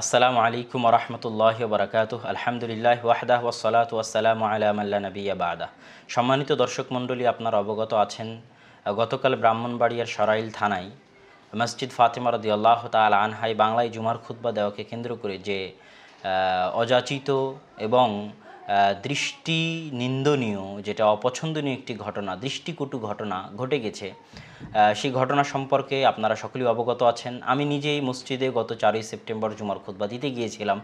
আসসালামু আলাইকুম রহমতুল্লাহ বরকাত আলহামদুলিল্লাহ ওয়াহদাহ ওসালাত ওয়াসালাম আলাম আল্লাহ নবিয়া বাদা। সম্মানিত দর্শক মণ্ডলী, আপনার অবগত আছেন গতকাল ব্রাহ্মণবাড়িয়ার সরাইল থানায় মসজিদ ফাতেমা রদি আল্লাহ তাল আনহাই বাংলায় জুমার খুদ্া দেওয়াকে কেন্দ্র করে যে অযাচিত এবং দৃষ্টি নিন্দনীয়, যেটা অপছন্দনীয় একটি ঘটনা, দৃষ্টিকটু ঘটনা ঘটে গেছে। সেই ঘটনা সম্পর্কে আপনারা সকলেই অবগত আছেন। আমি নিজেই মসজিদে গত চারই সেপ্টেম্বর জুমার খুতবা দিতে গিয়েছিলাম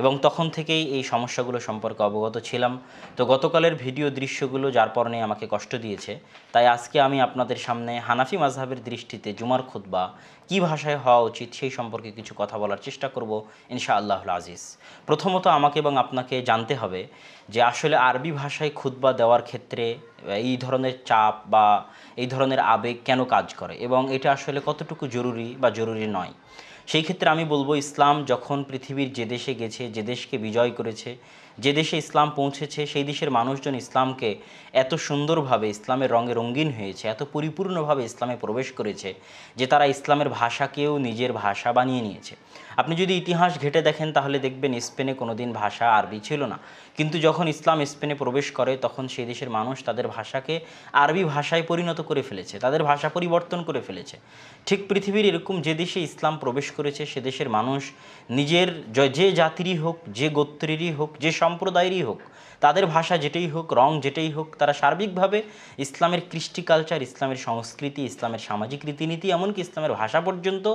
এবং তখন থেকেই এই সমস্যাগুলো সম্পর্কে অবগত ছিলাম। তো গতকালের ভিডিও দৃশ্যগুলো যার পরনে আমাকে কষ্ট দিয়েছে, তাই আজকে আমি আপনাদের সামনে হানাফি মাযহাবের দৃষ্টিতে জুমার খুতবা কী ভাষায় হওয়া উচিত সেই সম্পর্কে কিছু কথা বলার চেষ্টা করব ইনশা আল্লাহুল আজিজ। প্রথমত আমাকে এবং আপনাকে জানতে হবে যে আসলে আরবি ভাষায় খুতবা দেওয়ার ক্ষেত্রে এই ধরনের চাপ বা এই ধরনের আবেগ কেন কাজ করে? এবং এটা আসলে কতটুকু জরুরি বা জরুরি নয়? সেই ক্ষেত্রে আমি বলব ইসলাম যখন পৃথিবীর যে দেশে গেছে, যে দেশকে বিজয় করেছে, যে দেশে ইসলাম পৌঁছেছে, সেই দেশের মানুষজন ইসলামকে এত সুন্দরভাবে ইসলামের রঙে রঙিন হয়েছে, এত পরিপূর্ণভাবে ইসলামে প্রবেশ করেছে যে তারা ইসলামের ভাষাকেও নিজের ভাষা বানিয়ে নিয়েছে। আপনি যদি ইতিহাস ঘেটে দেখেন তাহলে দেখবেন স্পেনে কোনোদিন ভাষা আরবি ছিল না। কিন্তু যখন ইসলাম স্পেনে প্রবেশ করে, তখন সেই দেশের মানুষ তাদের ভাষাকে আরবি ভাষায় পরিণত করে ফেলেছে, তাদের ভাষা পরিবর্তন করে ফেলেছে। ঠিক পৃথিবীর এরকম যে দেশে ইসলাম প্রবেশ করেছে, সে দেশের মানুষ নিজের যে জাতিরই হোক, যে গোত্রেরই হোক, যে সম্প্রদায়েরই হোক, তাদের ভাষা যেটাই হোক, রং যেটাই হোক, তারা সার্বিকভাবে ইসলামের কৃষ্টি কালচার ইসলামের সংস্কৃতি, ইসলামের সামাজিক রীতিনীতি, এমনকি ইসলামের ভাষা পর্যন্ত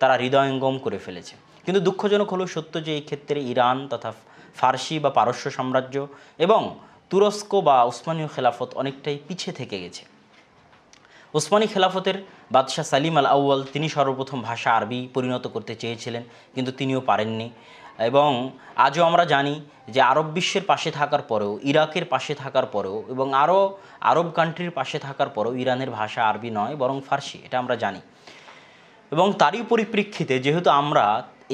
তারা হৃদয়ঙ্গম করে ফেলেছে। কিন্তু দুঃখজনক হলো সত্য যে এই ক্ষেত্রে ইরান তথা ফার্সি বা পারস্য সাম্রাজ্য এবং তুরস্ক বা উসমানীয় খেলাফত অনেকটাই পিছে থেকে গেছে। ওসমানী খেলাফতের বাদশাহ সালিম আল আউয়াল তিনি সর্বপ্রথম ভাষা আরবি পরিণত করতে চেয়েছিলেন, কিন্তু তিনিও পারেননি। এবং আজও আমরা জানি যে আরব বিশ্বের পাশে থাকার পরেও, ইরাকের পাশে থাকার পরেও এবং আরও আরব কান্ট্রির পাশে থাকার পরেও ইরানের ভাষা আরবি নয়, বরং ফার্সি, এটা আমরা জানি। এবং তারই পরিপ্রেক্ষিতে যেহেতু আমরা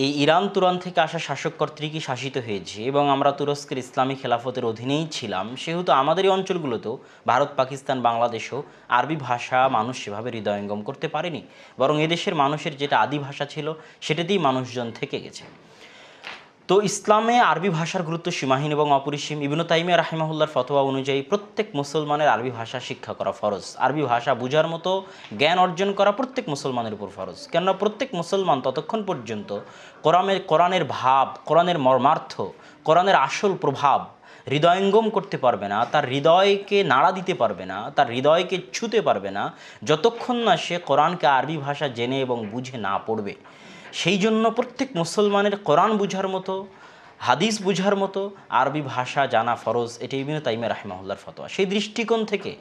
এই ইরান তুরান থেকে আসা শাসক কর্তৃকই শাসিত হয়েছি এবং আমরা তুরস্কের ইসলামী খেলাফতের অধীনেই ছিলাম, সেহেতু আমাদের এই অঞ্চলগুলোতেও ভারত, পাকিস্তান, বাংলাদেশও আরবি ভাষা মানুষ সেভাবে হৃদয়ঙ্গম করতে পারেনি। বরং এদেশের মানুষের যেটা আদি ভাষা ছিল, সেটাতেই মানুষজন থেকে গেছে। তো ইসলামে আরবি ভাষার গুরুত্ব সীমাহীন এবং অপরিসীম। ইবনু তাইমিয়া রাহিমাহুল্লার ফতোয়া অনুযায়ী প্রত্যেক মুসলমানের আরবি ভাষা শিক্ষা করা ফরজ। আরবি ভাষা বোঝার মতো জ্ঞান অর্জন করা প্রত্যেক মুসলমানের উপর ফরজ। কেননা প্রত্যেক মুসলমান ততক্ষণ পর্যন্ত কোরআনের কোরআনের ভাব, কোরআনের মর্মার্থ, কোরআনের আসল প্রভাব হৃদয়ঙ্গম করতে পারবে না, তার হৃদয়কে নাড়া দিতে পারবে না, তার হৃদয়কে ছুতে পারবে না, যতক্ষণ না সে কোরআনকে আরবি ভাষা জেনে এবং বুঝে না পড়বে। সেই জন্য প্রত্যেক মুসলমানের কোরআন বুঝার মতো, হাদিস বুঝার মতো, আরবি ভাষা জানা ফরজ, এটি ইবিন তাইমে রাহিমাহুল্লার ফতোয়া। সেই দৃষ্টিকোণ থেকে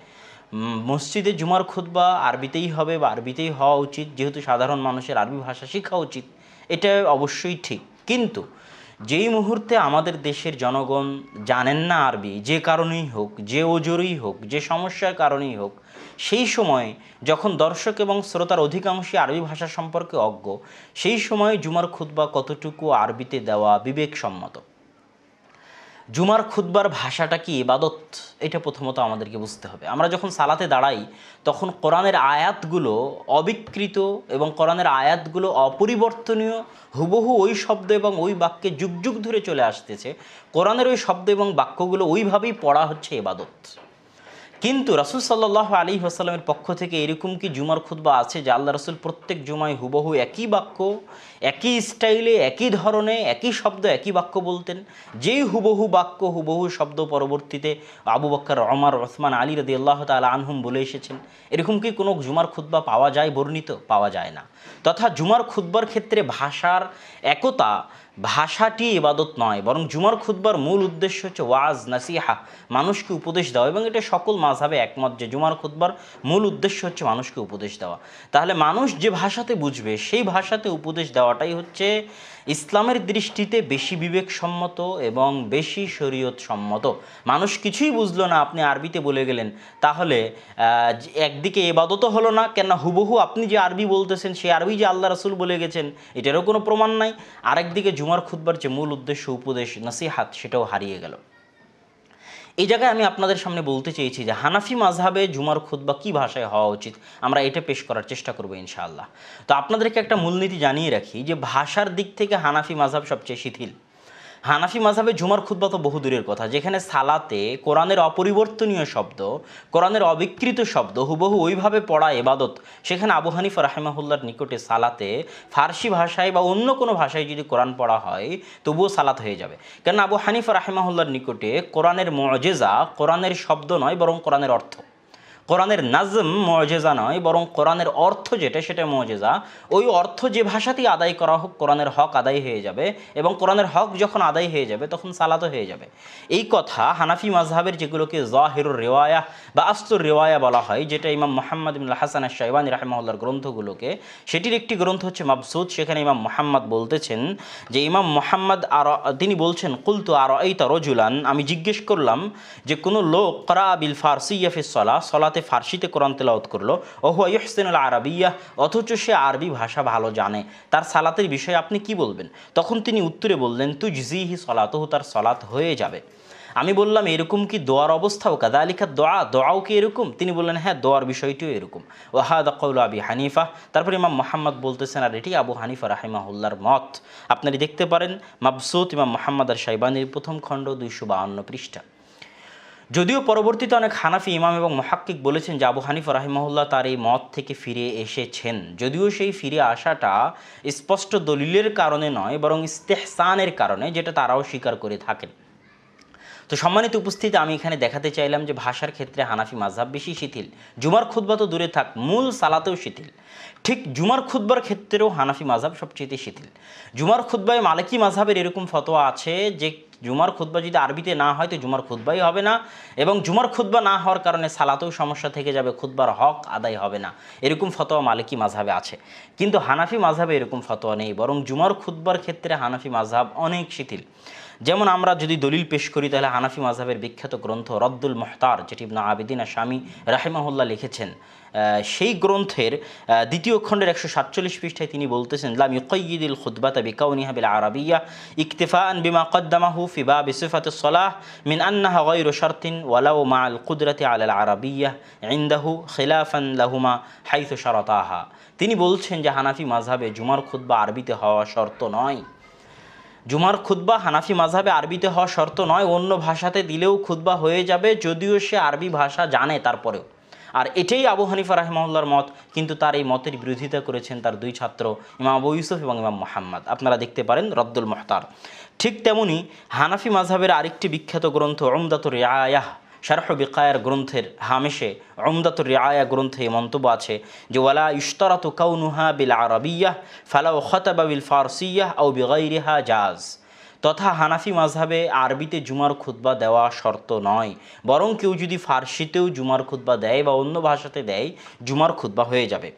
মসজিদে জুমার খুতবা আরবিতেই হবে বা আরবিতেই হওয়া উচিত, যেহেতু সাধারণ মানুষের আরবি ভাষা শেখা উচিত, এটা অবশ্যই ঠিক। কিন্তু যেই মুহূর্তে আমাদের দেশের জনগণ জানেন না আরবি, যে কারণেই হোক, যে ওজোরেই হোক, যে সমস্যার কারণেই হোক, সেই সময় যখন দর্শক এবং শ্রোতার অধিকাংশই আরবি ভাষা সম্পর্কে অজ্ঞ, সেই সময় জুমার খুতবা কতটুকু আরবিতে দেওয়া বিবেকসম্মত? জুমার খুদ্বার ভাষাটা কি ইবাদত? এটা প্রথমত আমাদেরকে বুঝতে হবে। আমরা যখন সালাতে দাঁড়াই, তখন কোরআনের আয়াতগুলো অবিকৃত এবং কোরআনের আয়াতগুলো অপরিবর্তনীয়, হুবহু ওই শব্দ এবং ওই বাক্যে যুগ যুগ ধরে চলে আসতেছে। কোরআনের ওই শব্দ এবং বাক্যগুলো ওইভাবেই পড়া হচ্ছে ইবাদত। কিন্তু রাসুল সাল্লাহ আলী আসাল্লামের পক্ষ থেকে এরকম কি জুমার খুতবা আছে যে আল্লাহ রসুল প্রত্যেক জুমায় হুবহু একই বাক্য, একই স্টাইলে, একই ধরনে, একই শব্দ, একই বাক্য বলতেন? যেই হুবহু বাক্য, হুবহু শব্দ পরবর্তীতে আবু বক্কর অমর ওসমান আলী রদি আল্লাহ তালা আনহুম বলে এসেছেন। এরকম কি কোনো জুমার খুতবা পাওয়া যায়, বর্ণিত? পাওয়া যায় না। তথা জুমার খুতবার ক্ষেত্রে ভাষার একতা ভাষাটি ইবাদত নয়, বরং জুমার খুতবার মূল উদ্দেশ্য হচ্ছে ওয়াজ, নাসিহা, মানুষকে উপদেশ দেওয়া, এবং এটা সকল মাঝাবে একমত যে জুমার খুতবার মূল উদ্দেশ্য হচ্ছে মানুষকে উপদেশ দেওয়া। তাহলে মানুষ যে ভাষাতে বুঝবে, সেই ভাষাতে উপদেশ দেওয়াটাই হচ্ছে ইসলামের দৃষ্টিতে বেশি বিবেকসম্মত এবং বেশি শরীয়ত সম্মত মানুষ কিছুই বুঝলো না, আপনি আরবিতে বলে গেলেন। তাহলে একদিকে এবাদতও হলো না কেন হুবহু আপনি যে আরবি বলতেছেন, সেই আরবি যে আল্লাহ রসুল বলে গেছেন, এটারও কোনো প্রমাণ নাই। আরেকদিকে জুমার খুদ্বার যে মূল উদ্দেশ্য, উপদেশ, নাসিহাত, সেটাও হারিয়ে গেল। এই জায়গায় আমি আপনাদের সামনে বলতে চেয়েছি যে হানাফি মাঝহাবে জুমার খুতবা কী ভাষায় হওয়া উচিত, আমরা এটা পেশ করার চেষ্টা করব ইনশাআল্লাহ। তো আপনাদেরকে একটা মূলনীতি জানিয়ে রাখি যে ভাষার দিক থেকে হানাফি মাঝহাব সবচেয়ে শিথিল। হানাফি মাঝাবে জুমার খুতবা তো বহু দূরের কথা, যেখানে সালাতে কোরআনের অপরিবর্তনীয় শব্দ, কোরআনের অবিকৃত শব্দ হুবহু ওইভাবে পড়া এবাদত। সেখানে আবু হানিফা রাহেমাহুল্লার নিকটে সালাতে ফার্সি ভাষায় বা অন্য কোনো ভাষায় যদি কোরআন পড়া হয়, তবুও সালাত হয়ে যাবে। কেন আবু হানিফা রাহেমাহুল্লার নিকটে কোরআনের মজেজা কোরআনের শব্দ নয়, বরং কোরআনের অর্থ। কোরআনের নাজম মজেজা নয়, বরং কোরআনের অর্থ যেটা সেটা মজেজা। ওই অর্থ যে ভাষাতেই আদায় করা হোক, কোরআনের হক আদায় হয়ে যাবে এবং কোরআনের হক যখন আদায় হয়ে যাবে, তখন সালাতও হয়ে যাবে। এই কথা হানাফি মাজহাবের যেগুলোকে জাহিরুর রেওয়ায়া বা আস্তুর রেওয়ায়া বলা হয়, যেটা ইমাম মোহাম্মদ ইমুল হাসান শাইবানী রাহমাউল্লার গ্রন্থগুলোকে, সেটির একটি গ্রন্থ হচ্ছে মাবসুদ, সেখানে ইমাম মোহাম্মদ বলতেছেন যে ইমাম মোহাম্মদ আর, তিনি বলছেন, কুলতু আর এই রজুলান আমি জিজ্ঞেস করলাম যে কোনো লোক করা বিল ফার্সি ইয়াফিস সলা সলাতে ফার্সিতে কোরআন তেলাওত করল। ওহুয়া ইহসেনুল আরবিয়া, অথচ সে আরবি ভাষা ভালো জানে। তার সালাতের বিষয়ে আপনি কি বলবেন? তখন তিনি উত্তরে বললেন তুই জিহি সলাতহু, তার সলাত হয়ে যাবে। আমি বললাম, এরকম কি দোয়ার অবস্থাও? কাদা আলিখার দোয়া, দোয়াও কি এরকম? তিনি বললেন হ্যাঁ দোয়ার বিষয়টিও এরকম। ওয়াহাদ কৌল আবি হানিফা। তারপর ইমাম মোহাম্মদ বলতেছেন, আর এটি আবু হানিফা রাহিমাহুল্লার মত। আপনারা দেখতে পারেন, মাবসুত ইমাম মোহাম্মদ আর সাইবানির প্রথম খণ্ড দুইশো বাহান্ন পৃষ্ঠা। যদিও পরবর্তীতে অনেক হানাফি ইমাম এবং মহাক্কিক বলেছেন যে আবু হানিফ রাহিমাহুল্লাহ তার এই মত থেকে ফিরে এসেছেন। যদিও সেই ফিরে আসাটা স্পষ্ট দলিলের কারণে নয়, বরং ইস্তেহসানের কারণে, যেটা তারাও স্বীকার করে থাকেন। তো সম্মানিত উপস্থিতি, আমি এখানে দেখাতে চাইলাম যে ভাষার ক্ষেত্রে হানাফি মাঝহাব বেশি শিথিল, জুমার খুদ্া তো দূরে থাক, মূল সালাতেও শিথিল। ঠিক জুমার খুদ্বার ক্ষেত্রেও হানাফি মাঝহাব সবচেয়ে শিথিল। জুমার খুদ্বায় মালিকি মাঝহাবের এরকম ফতোয়া আছে যে জুমার খুদ্া যদি আরবিতে না হয়, তো জুমার খুদ্বাই হবে না। এবং জুমার খুদ্া না হওয়ার কারণে সালাতেও সমস্যা থেকে যাবে খুদ্বার হক আদায় হবে না। এরকম ফতোয়া মালিকি মাঝহাবে আছে। কিন্তু হানাফি মাঝহাবে এরকম ফতোয়া নেই, বরং জুমার খুদ্বার ক্ষেত্রে হানাফি মাঝহাব অনেক শিথিল। যেমন আমরা যদি দলিল পেশ করি, তাহলে হানাফি মাঝহাবের বিখ্যাত গ্রন্থ রদ্দুল মহতার যেটি ইবনা আবিদিনা স্বামী রাহিমাহুল্লাহ লিখেছেন। সেই গ্রন্থের দ্বিতীয় খণ্ডের একশো সাতচল্লিশ পৃষ্ঠায় তিনি বলতেছেন, লাম ইকইদিল খুদ্বাতা বিকাউনিহা বিল আরবিয়া ইকতিফাআন বিমা কদ্দামাহু ফি বাব সিফাত সলাহ মিন আন্নাহা গায়রু শারতিন ওয়ালাউ মা আল কুদরাতি আলাল আরবিয়া ইনদাহু খিলাফান লাহুমা হাইথু শারতাহা। তিনি বলছেন যে হানাফি মাঝহাবে জুমার খুদ্বা আরবিতে হওয়া শর্ত নয়। জুমার খুদ্া হানাফি মাঝাবে আরবিতে হওয়া শর্ত নয়, অন্য ভাষাতে দিলেও খুদ্া হয়ে যাবে, যদিও সে আরবি ভাষা জানে তারপরেও। আর এটাই আবু হানিফা রাহমাউল্লার মত, কিন্তু তার এই মতের বিরোধিতা করেছেন তার দুই ছাত্র, ইমাম আবু ইউসুফ এবং ইমাম মোহাম্মদ। আপনারা দেখতে পারেন রদ্দুল মোহতার ঠিক তেমনি হানাফি মাঝহাবের আরেকটি বিখ্যাত গ্রন্থ ওমদাতুর রিয়ায়াহ শারহ বিকায়ার গ্রন্থের হামেশে অমদাতুর রিয়ায়া গ্রন্থে মন্তব্য আছে যে, ওয়ালা ইশতারাতু কাউনুহা বিল আরবিয়াহ ফালাউ খতাবা বিল ফারসিয়াহ আও বিগাইরিহা জাজ। তথা হানাফি মাঝহাবে আরবিতে জুমার খুতবা দেওয়া শর্ত নয়। বরং কেউ যদি ফার্সিতেও জুমার খুতবা দেয় বা অন্য ভাষাতে দেয়, জুমার খুতবা হয়ে যাবে।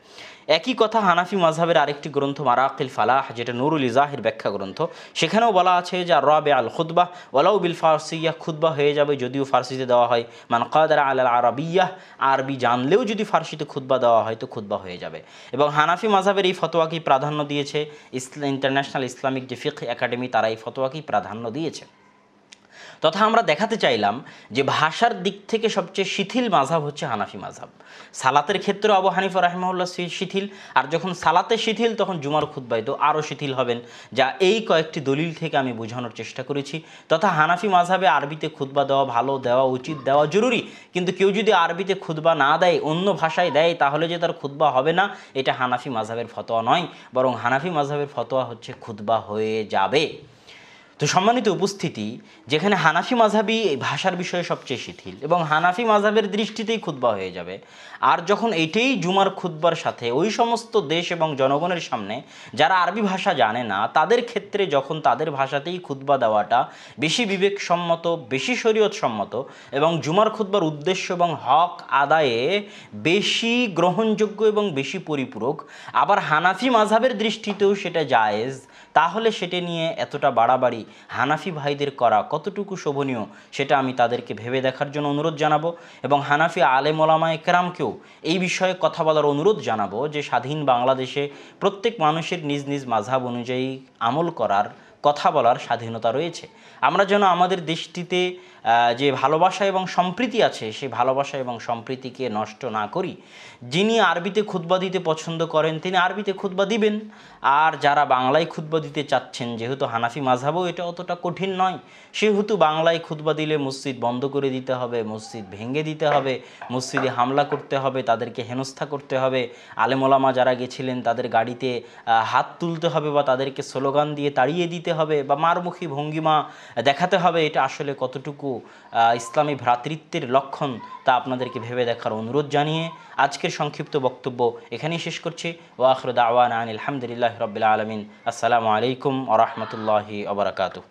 একই কথা হানাফি মাঝহাবের আরেকটি গ্রন্থ মারাকিল ফালাহ, যেটা নুরুল ইজাহির ব্যাখ্যা গ্রন্থ। সেখানেও বলা আছে যে রবে আল খুদ্া ওলাউ বিল ফার্সিয়া খুদ্া হয়ে যাবে যদিও ফার্সিতে দেওয়া হয়। মান কাদার আল আরবিয়াহ আরবি জানলেও যদি ফার্সিতে খুদ্া দেওয়া হয়, তো খুদ্া হয়ে যাবে। এবং হানাফি মাঝহাবের এই ফতোয়াকেই প্রাধান্য দিয়েছে, ইসলা ইন্টারন্যাশনাল ইসলামিক যে ফিক একাডেমি, তারা এই ফতোয়াকেই প্রাধান্য দিয়েছে। তথা আমরা দেখাতে চাইলাম যে ভাষার দিক থেকে সবচেয়ে শিথিল মাঝাব হচ্ছে হানাফি মাঝাব। সালাতের ক্ষেত্রে আবু হানিফা রাহিমাহুল্লাহ শিথিল, আর যখন সালাতে শিথিল, তখন জুমার খুদ্বাই তো আরও শিথিল হবেন, যা এই কয়েকটি দলিল থেকে আমি বোঝানোর চেষ্টা করেছি। তথা হানাফি মাঝাবে আরবিতে খুতবা দেওয়া ভালো, দেওয়া উচিত, দেওয়া জরুরি। কিন্তু কেউ যদি আরবিতে খুতবা না দেয়, অন্য ভাষায় দেয়, তাহলে যে তার খুতবা হবে না, এটা হানাফি মাঝাবের ফতোয়া নয়, বরং হানাফি মাঝাবের ফতোয়া হচ্ছে খুতবা হয়ে যাবে। তো সম্মানিত উপস্থিতি, যেখানে হানাফি মাঝাবি এই ভাষার বিষয়ে সবচেয়ে শিথিল এবং হানাফি মাঝাবের দৃষ্টিতেই খুদ্া হয়ে যাবে। আর যখন এইটাই জুমার খুদ্বার সাথে ওই সমস্ত দেশ এবং জনগণের সামনে যারা আরবি ভাষা জানে না, তাদের ক্ষেত্রে যখন তাদের ভাষাতেই খুদ্া দেওয়াটা বেশি বিবেকসম্মত, বেশি শরীয়তসম্মত এবং জুমার খুদ্বার উদ্দেশ্য এবং হক আদায়ে বেশি গ্রহণযোগ্য এবং বেশি পরিপূরক, আবার হানাফি মাঝাবের দৃষ্টিতেও সেটা জায়েজ তাহলে সেটা নিয়ে এতটা বাড়াবাড়ি হানাফি ভাইদের করা কতটুকু শোভনীয়, সেটা আমি তাদেরকে ভেবে দেখার জন্য অনুরোধ জানাব এবং হানাফি আলেম ওলামা একরামকেও এই বিষয়ে কথা বলার অনুরোধ জানাব যে স্বাধীন বাংলাদেশে প্রত্যেক মানুষের নিজ নিজ মাঝাব অনুযায়ী আমল করার, কথা বলার স্বাধীনতা রয়েছে। আমরা যেন আমাদের দেশটিতে যে ভালোবাসা এবং সম্প্রীতি আছে, সেই ভালোবাসা এবং সম্প্রীতিকে নষ্ট না করি। যিনি আরবিতে খুতবা দিতে পছন্দ করেন, তিনি আরবিতে খুতবা দিবেন। আর যারা বাংলায় খুতবা দিতে চাচ্ছেন, যেহেতু হানাফি মাঝহাবও এটা অতটা কঠিন নয়, সেহেতু বাংলায় খুতবা দিলে মসজিদ বন্ধ করে দিতে হবে, মসজিদ ভেঙে দিতে হবে, মসজিদে হামলা করতে হবে, তাদেরকে হেনস্থা করতে হবে। আলেমোলামা যারা গেছিলেন, তাদের গাড়িতে হাত তুলতে হবে বা তাদেরকে স্লোগান দিয়ে তাড়িয়ে দিতে হবে বা মারমুখী ভঙ্গিমা দেখাতে হবে। এটা আসলে কতটুকু ইসলামী ভ্রাতৃত্বের লক্ষণ তা আপনাদেরকে ভেবে দেখার অনুরোধ জানিয়ে আজকের সংক্ষিপ্ত বক্তব্য এখানেই শেষ করছি। ওয়াখর দাওয়ান আলহামদুলিল্লাহ রবিল আলমিন। আসসালামু আলাইকুম আ রহমতুল্লাহি